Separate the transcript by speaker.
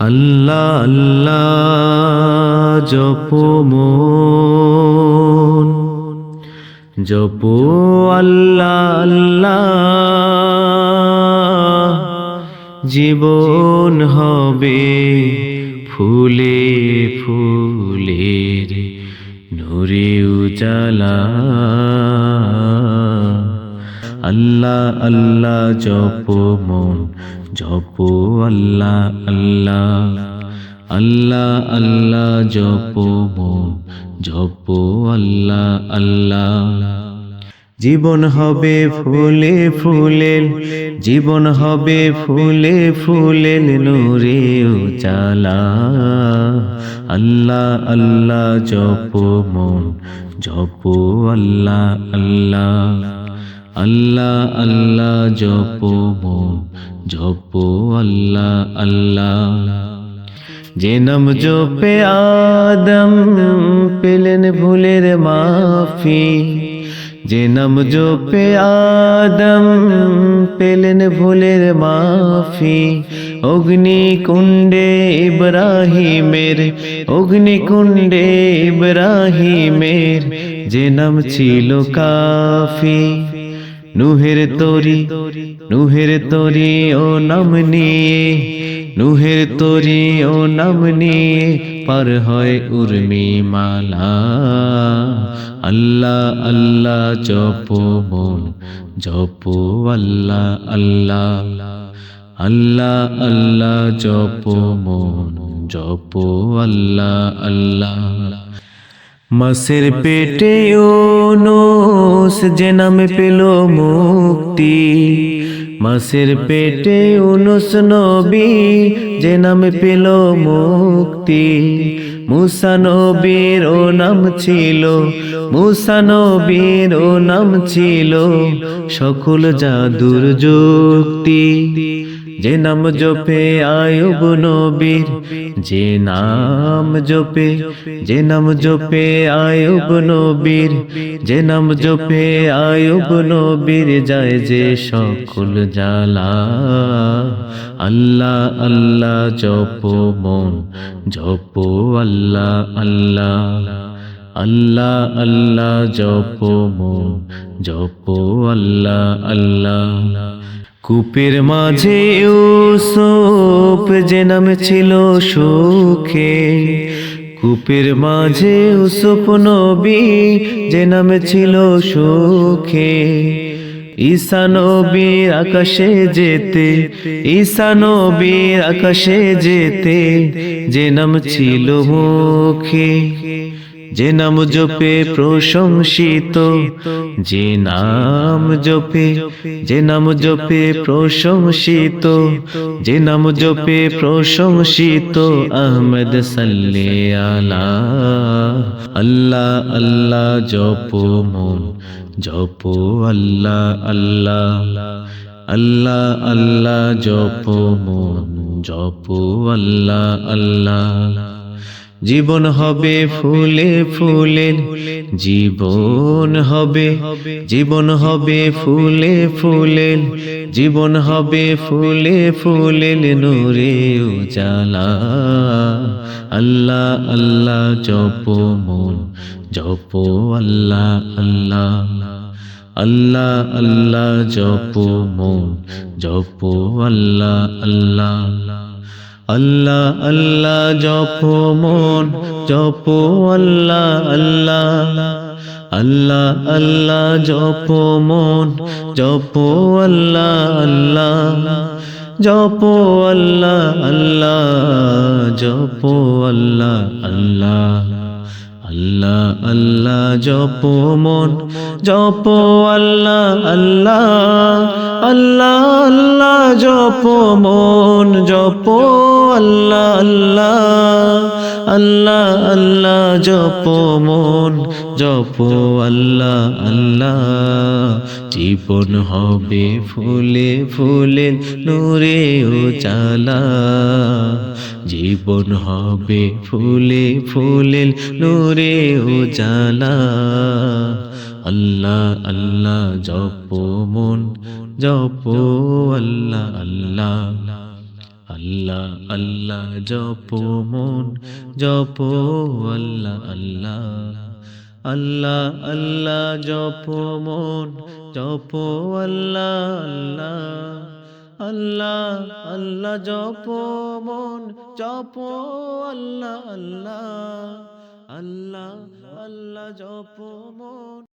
Speaker 1: আল্লাহ আল্লাহ, জপ জপ আল্লাহ আল্লাহ। জীবন হবে ফুলে ফুলের নূরে উজালা। আল্লাহ আল্লাহ, জপ মন। জপ আল্লাহ আল্লাহ। আল্লাহ আল্লাহ জপ মন। জপ আল্লাহ আল্লাহ। জীবন হবে ফুলে ফুলেল জীবন হবে ফুলে ফুলেল নূরে উজালা আল্লাহ আল্লাহ জপ মন। জপ আল্লাহ আল্লাহ। আল্লাহ আল্লাহ জপ মন, জপ আল্লাহ আল্লাহ। যে নাম জপে আদম, পেলেন ভুলের মাফি। যে নাম জপে আদম, পেলেন ভুলের মাফি। অগ্নি কুণ্ডে ইব্রাহিমের, অগ্নি কুণ্ডে ইব্রাহিমের, যে নাম ছিল কাফি। নুহের তরি নুহের তরি ও নাম নিয়ে, নুহের তরি ও নাম নিয়ে পার হয় উর্মি মালা। আল্লাহ আল্লাহ জপ মন, জপ আল্লাহ আল্লাহ। আল্লাহ আল্লাহ জপ মন, জপ আল্লাহ আল্লাহ। মাসের পেটে ওনোস যে নামে পেল মুক্তি। মাসের পেটে উনুস নবী যে নামে পেল মুক্তি। মুসা নবীর ও নাম ছিল, মুসা নবীর ও নাম ছিল, সকল জাদুর যুক্তি। যে নাম জপে আয়ুব নবীর, যে নাম জপে, যে নাম জপে আয়ুব নবীর, যে নাম জপে আয়ুব নবীর, যায় যে সকল জালা আল্লাহ আল্লাহ, জপ মন, জপ আল্লাহ আল্লাহ। আল্লাহ আল্লাহ, জপ মন, জপ আল্লাহ আল্লাহ। কূপের মাঝে ইউসুফ যে নাম ছিল সুখে। কূপের মাঝে ইউসুফ নবী যে নাম ছিল সুখে। ঈসা নবীর আকাশে যেতে, ঈসা নবীর আকাশে যেতে, যে নাম ছিল মুখে, যে নাম জপে প্রশংসিত, যে নাম জপে, যে নাম জপে প্রশংসিত, যে নাম জপে প্রশংসিত, আহমদ সাল্লে আলা, আল্লাহ আল্লাহ জপ মন জপ আল্লাহ আল্লাহ আল্লাহ আল্লাহ জপ মন জপ আল্লাহ আল্লাহ। জীবন হবে ফুলে ফুলে জীবন হবে জীবন হবে ফুলে ফুলে জীবন হবে ফুলে ফুলে। নূরে উজালা। আল্লাহ আল্লাহ জপ মন জপ আল্লাহ আল্লাহ। আল্লাহ আল্লাহ জপ মন জপ আল্লাহ আল্লাহ। আল্লাহ আল্লাহ জপ মন, জপ আল্লাহ আল্লাহ। আল্লাহ আল্লাহ জপ মন, জপ আল্লাহ আল্লাহ। জপ আল্লাহ আল্লাহ। জপ আল্লাহ আল্লাহ। আল্লাহ আল্লাহ জপ মন, জপ আল্লাহ আল্লাহ। আল্লাহ আল্লাহ জপ মন জপ আল্লাহ আল্লাহ আল্লাহ আল্লাহ জপ মন জপ আল্লাহ আল্লাহ। জীবন হবে ফুলে ফুলে নূরে ও চালা। জীবন হবে ফুলে ফুলে নূরে ও জালা আল্লাহ আল্লাহ জপ মন জপ আল্লাহ আল্লাহ আল্লাহ আল্লাহ জপো মন জপো আল্লাহ আল্লাহ আল্লাহ আল্লাহ জপো মন জপো আল্লাহ আল্লাহ আল্লাহ আল্লাহ জপো মন জপো আল্লাহ আল্লাহ আল্লাহ আল্লাহ জপো মন